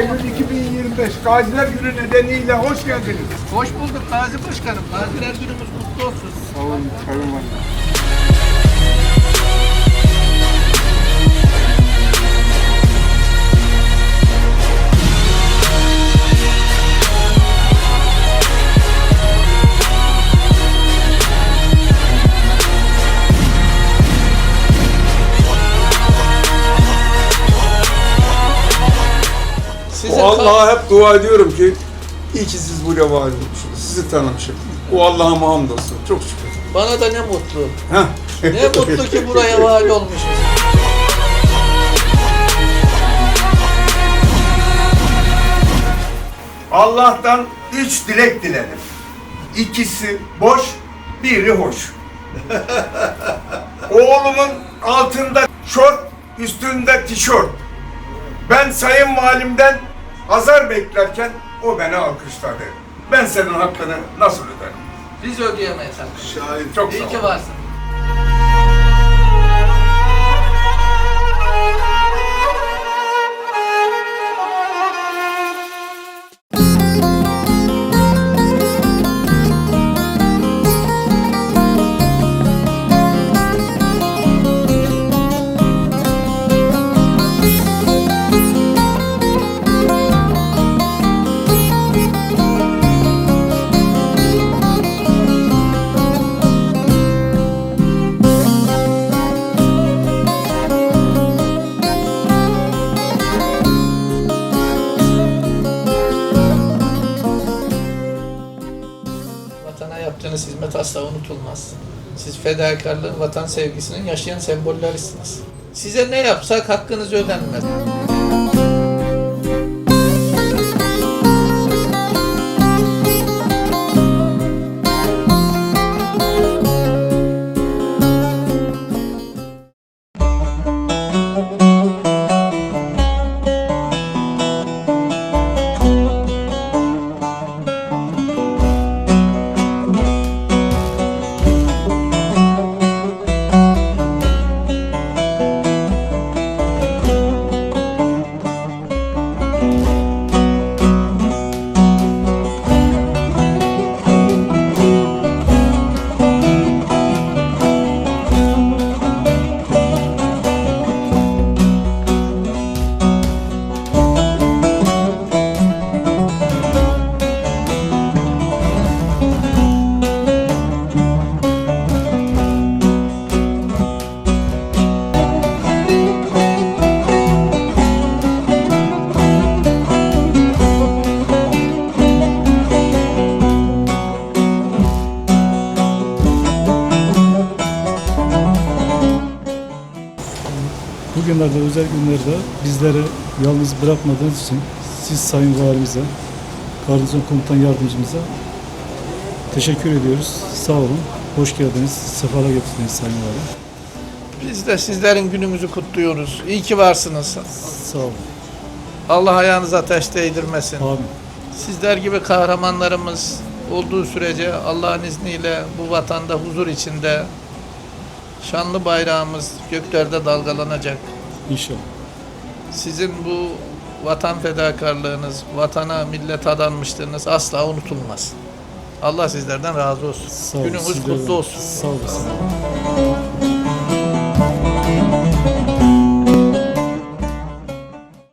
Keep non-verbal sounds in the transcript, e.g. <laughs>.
Eylül 2025 Gaziler Günü nedeniyle hoş geldiniz. Hoş bulduk Gazi Başkanım. Gaziler Günümüz kutlu olsun. Sağ olun. Sayın Valim. Allah'a hep dua ediyorum ki iyi ki siz buraya var olmuşsunuz. Sizi tanımışım. O Allah'a hamdolsun. Çok şükür. bana da ne mutlu. Ne mutlu ki buraya <laughs> vali olmuşuz. Allah'tan üç dilek dilerim. İkisi boş, biri hoş. <laughs> Oğlumun altında şort, üstünde tişört. Ben sayın valimden azar beklerken o beni alkışladı. Ben senin hakkını nasıl öderim? Biz ödeyemeyiz. Şahit çok sağ İyi ol. ki varsın. Vatana yaptığınız hizmet asla unutulmaz. Siz fedakarlığın, vatan sevgisinin yaşayan sembollerisiniz. Size ne yapsak hakkınız ödenmez. Bugünlerde özel günlerde bizleri yalnız bırakmadığınız için siz Sayın Valimize, Garnizon Komutan Yardımcımıza teşekkür ediyoruz. Sağ olun. Hoş geldiniz. Sefalar getirdiniz Sayın Valim. Biz de sizlerin gününüzü kutluyoruz. İyi ki varsınız. Sağ olun. Allah ayağınıza ateş değdirmesin. Amin. Sizler gibi kahramanlarımız olduğu sürece Allah'ın izniyle bu vatanda huzur içinde şanlı bayrağımız göklerde dalgalanacak. İnşallah. Sizin bu vatan fedakarlığınız, vatana, millet adanmışlığınız asla unutulmaz. Allah sizlerden razı olsun. Sağ olun. Sizlerden- kutlu olsun. Sağ olasın.